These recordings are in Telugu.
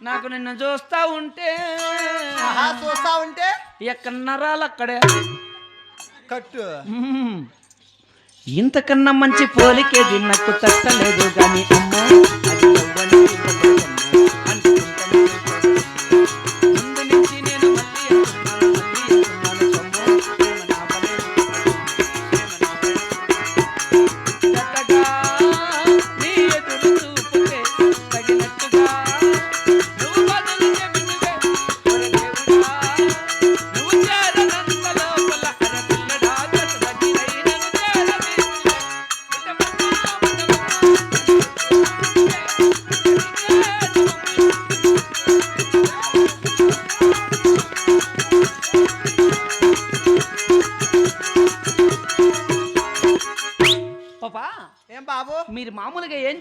నాకు నిన్ను చూస్తా ఉంటే చూస్తా ఉంటే? ఎక్కడ నరాలు అక్కడే? కట్టు. ఇంతకన్నా మంచి పోలికేది నాకు తట్టలేదు కానీ అమ్మో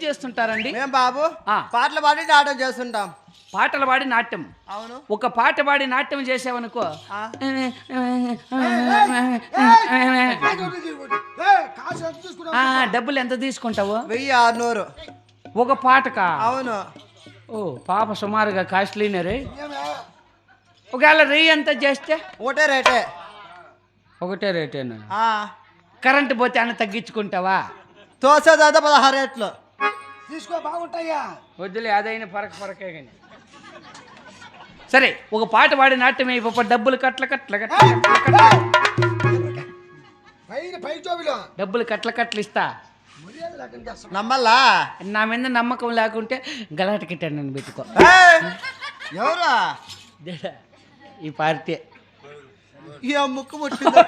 చేస్తుంటారండి? ఏం బాబు ఆ. పాటలు పాడి నాటం చేస్తుంటాం. పాటలు పాడి నాట్యం. అవును. ఒక పాట పాడి నాట్యం చేసావనుకో. డబ్బులు ఎంత తీసుకుంటావు? వెయ్యి ఆరునూరు. ఒక పాటకా? అవును. ఓ పాప సుమారుగా కాస్ట్లీనరే ఒకవేళ రెయ్యి ఎంత చేస్తే? ఒకటే రేటే. ఒకటే రేటేనా. కరెంటు పోతే అన్న తగ్గించుకుంటావా? తోసే దాదా పదహారు రేట్లు. తీసుకో బాగుంటాయా? వద్దులే అదైనా పరక పరకే కానీ. సరే ఒక పాట పాడి నాట్యం అయిపో డబ్బులు కట్ల కట్ల కట్ల కట్ల కట్ల. పైన పై జోబిలో. డబ్బులు కట్ల కట్ల ఇస్తా. లేకుండా. నమ్మల్లా? నా మీద నమ్మకం లేకుంటే గలాట కిట్టాను నేను పెట్టుకో. ఏయ్! ఎవరా? దేడా, ఈ పార్టీ. ఈ ముక్కు ముట్టింది?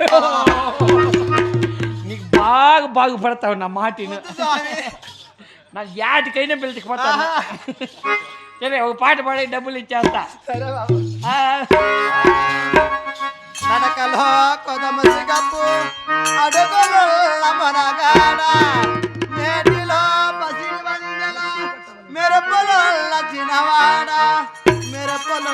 నీకు బాగా బాగుపడతావు నా మాటిను. నాకు యాటికైనా పిలిచిపోతాను సరే ఒక పాట పాడి డబ్బులు ఇచ్చేస్తా. సరే బాబు. నడకలో కొదమసి గప్పు అడుగులు మనగాడ నేటిలో పసిడి వందల మెరుపులు చిన్నవాడ మెరుపులు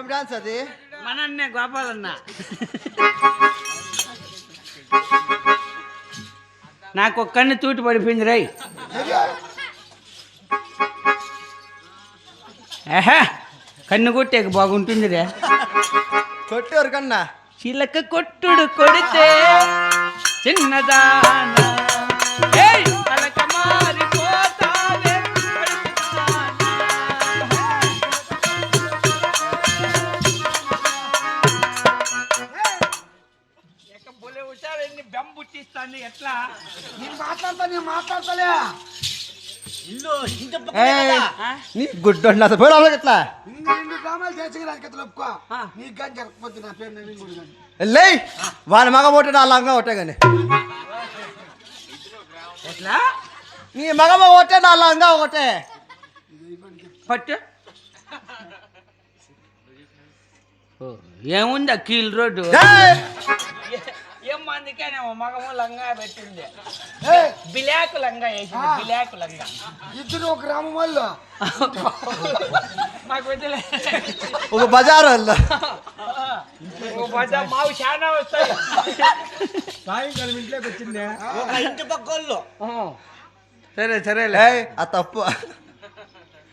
ఏం డాన్స్ అది మన అన్నే గోపాలన్న. నాకు ఒక కన్ను తూటి పడిపోయింది రై. ఏహే కన్ను కొట్టేక బాగుంటుంది రే కొట్టేవారు కన్నా? చిలక కొట్టుడు కొడితే చిన్నదాన. నేను మాట్లాడతలే. ఇల్లు ఇంటి ఏయ్, ఆ? నీ గుడ్డు అసలు పోయి లోపలికి ఎట్లా? ఇంకా రెండు గ్రామాలు చేసి రాజకీయాలు ఒప్పుకో. ఆ. నీకు కానీ జరగకపోతే నా పేరు నవీన్ గుడి కానీ లే వాడి మగ ఒకటే నా లంగా ఒకటే కానీ ఎట్లా? నీ మగ ఒకటే నా లంగా ఒకటే పట్టు. ఓ, ఏముంది ఆ కీల్ రోడ్డు? మందికేనేమో మగము లంగా పెట్టింది. బిలాకు లంగా వేసింది. బిలాకు లంగా. ఇద్దరు ఒక గ్రామం వాళ్ళు? మాకు వదిలే ఒక బజార్ వాళ్ళు. ఓ బజ మావు చాలా వస్తాయి. సాయంకాలం ఇంట్లోకి వచ్చిందే ఒక ఇంటి పక్కోళ్ళు. ఆ. సరే సరేలే. ఆ తప్పు.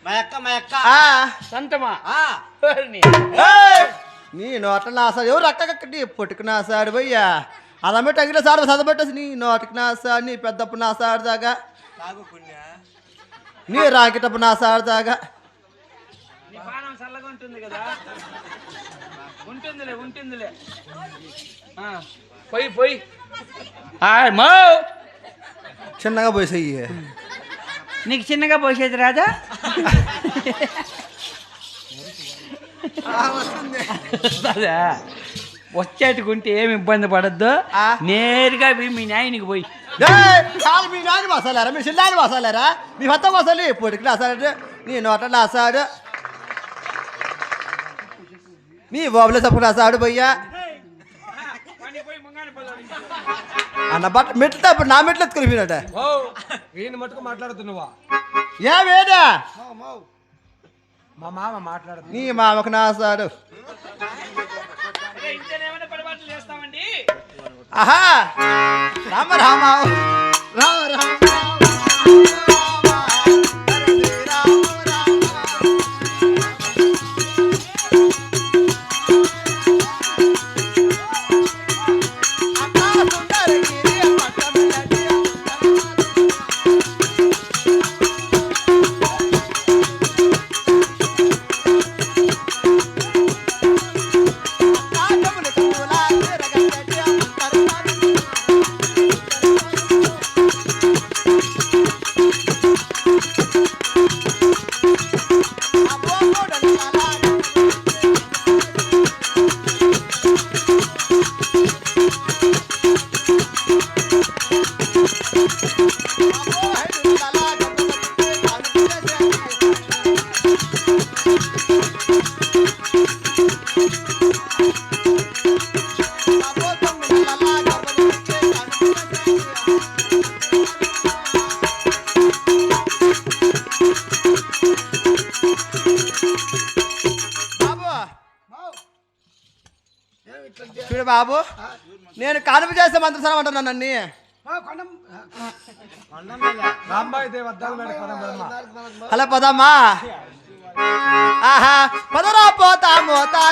మా అక్క మా అక్క. ఆ, సంతమా? ఆ, ఎవరిని? ఏయ్, నీ నోట నాసాడు ఎవరు అక్కకక్కడి పొట్టుకు నాసాడు భయ్యా అదమ్మే టంగిలో సాడు చదవబెట్టేసి నీ నోటికి నాసాడు నీ పెద్దప్పు తాగు పుణ్య. నీ రాకెటప్పు నీ చల్లగా ఉంటుంది కదా. ఉంటుందిలే ఉంటుందిలే. ఆ, పోయి పోయి. మో. చిన్నగా పోసేయి. నీకు చిన్నగా పోసేది రాదా? అదా వచ్చేటుకుంటే ఏమి ఇబ్బంది పడద్దు. ఆ. నేరుగా పోయి మీ నాయనికి పోయి. మీ నాని మసాలారా మీ చిన్నాని మసాలారా మీ మొత్తం మసాలి పొడికి నాసాడు నీ నోట నాసాడు నీ బాబులో తప్పు నాసాడు భయ్యా. అన్న బట్ట మెట్లు తప్పుడు నా మెట్లు ఎత్తుకుని పోయినట. మటుకు మాట్లాడుతున్నావా? ఏమేదా మా మామ మాట్లాడుతున్నా నీ మామకు నాసాడు. ఆహా! రామ రామ. రామ రామ. చూడు బాబు నేను కానుపు చేస్తే మంత్రసారం అంటున్నాను నన్ను. రాంబాయి దేవ అద్దాలు హలో పదమ్మా. ఆహా. పదరా పోతాము తాళరి